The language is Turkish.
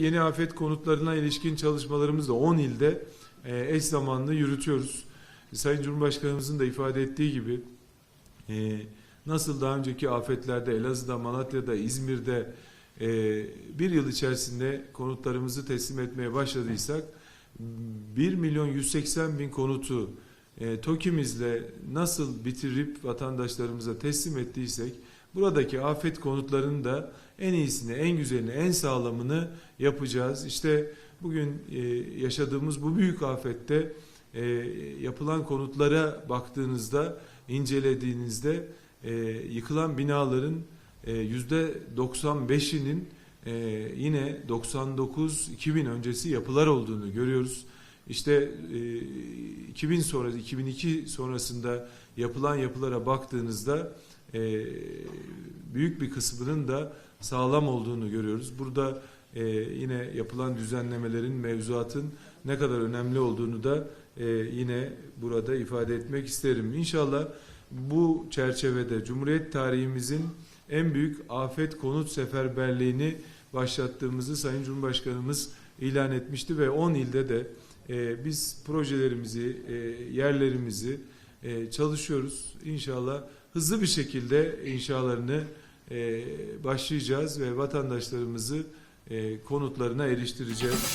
Yeni afet konutlarına ilişkin çalışmalarımızı da 10 ilde e, eş zamanlı yürütüyoruz. Sayın Cumhurbaşkanımızın da ifade ettiği gibi e, nasıl daha önceki afetlerde Elazığ'da, Malatya'da, İzmir'de e, bir yıl içerisinde konutlarımızı teslim etmeye başladıysak 1 milyon 180 bin konutu TOKİ'mizle nasıl bitirip vatandaşlarımıza teslim ettiysek buradaki afet konutlarının da en iyisini, en güzelini, en sağlamını yapacağız. İşte bugün e, yaşadığımız bu büyük afette e, yapılan konutlara baktığınızda, incelediğinizde e, yıkılan binaların yüzde 95'inin e, yine 99-2000 öncesi yapılar olduğunu görüyoruz. İşte e, 2000 sonra 2002 sonrasında yapılan yapılara baktığınızda büyük bir kısmının da sağlam olduğunu görüyoruz. Burada e, yine yapılan düzenlemelerin, mevzuatın ne kadar önemli olduğunu da e, yine burada ifade etmek isterim. İnşallah bu çerçevede Cumhuriyet tarihimizin en büyük afet konut seferberliğini başlattığımızı Sayın Cumhurbaşkanımız ilan etmişti ve 10 ilde de e, biz projelerimizi, e, yerlerimizi e, çalışıyoruz. İnşallah hızlı bir şekilde inşalarını e, başlayacağız ve vatandaşlarımızı e, konutlarına eriştireceğiz.